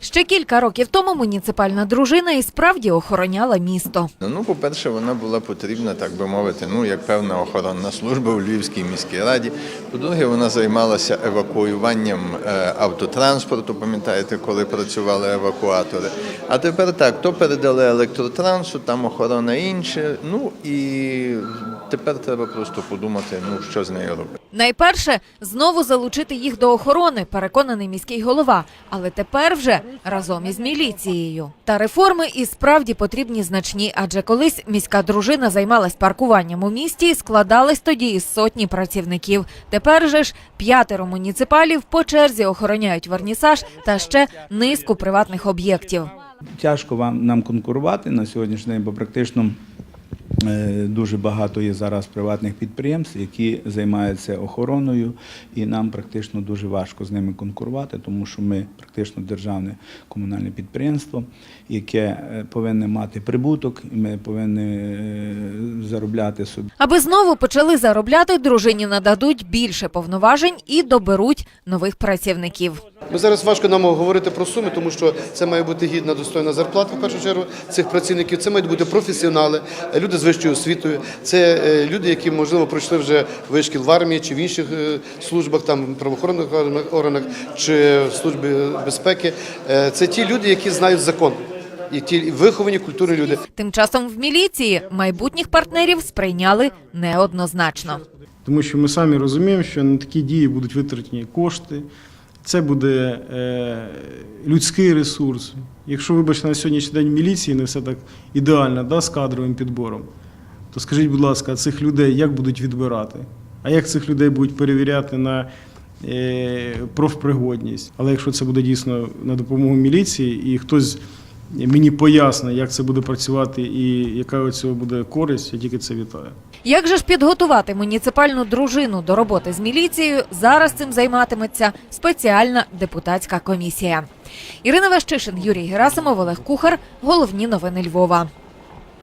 Ще кілька років тому муніципальна дружина і справді охороняла місто. Ну, по-перше, вона була потрібна, так би мовити, ну як певна охоронна служба у Львівській міській раді. По-друге, вона займалася евакуюванням е, автотранспорту. Пам'ятаєте, коли працювали евакуатори. А тепер так, то передали електротрансу, там охорона інше. Ну і тепер треба просто подумати, ну що з нею робити. Найперше знову залучити їх до охорони, переконаний міський голова. Але тепер вже разом із міліцією. Та реформи і справді потрібні значні, адже колись міська дружина займалась паркуванням у місті і складались тоді із сотні працівників. Тепер же ж п'ятеро муніципалів по черзі охороняють вернісаж та ще низку приватних об'єктів. Тяжко вам нам конкурувати на сьогоднішній день, бо практично дуже багато є зараз приватних підприємств, які займаються охороною, і нам практично дуже важко з ними конкурувати, тому що ми практично державне комунальне підприємство, яке е, повинне мати прибуток, і ми повинні е, заробляти собі. Аби знову почали заробляти, дружині нададуть більше повноважень і доберуть нових працівників. Ми зараз важко нам говорити про суми, тому що це має бути гідна достойна зарплата в першу чергу цих працівників. Це мають бути професіонали, е, люди з вищою освітою. Це е, люди, які можливо пройшли вже вишкіл в армії чи в інших е, службах, там правоохоронних органах- органах чи в службі безпеки. Е, Це ті люди, які знають закон, і ті виховані культурні люди. Тим часом в міліції майбутніх партнерів сприйняли неоднозначно. Тому що ми самі розуміємо, що на такі дії будуть витрачені кошти, це буде е, людський ресурс. Якщо, вибачте, на сьогоднішній день міліції не все так ідеально да, з кадровим підбором, то скажіть, будь ласка, цих людей як будуть відбирати? А як цих людей будуть перевіряти на е, профпригодність? Але якщо це буде дійсно на допомогу міліції, і хтось мені пояснить, як це буде працювати і яка від цього буде користь, я тільки це вітаю. Як же ж підготувати муніципальну дружину до роботи з міліцією? Зараз цим займатиметься спеціальна депутатська комісія. Ірина Ващишин, Юрій Герасимов, Олег Кухар. Головні новини Львова.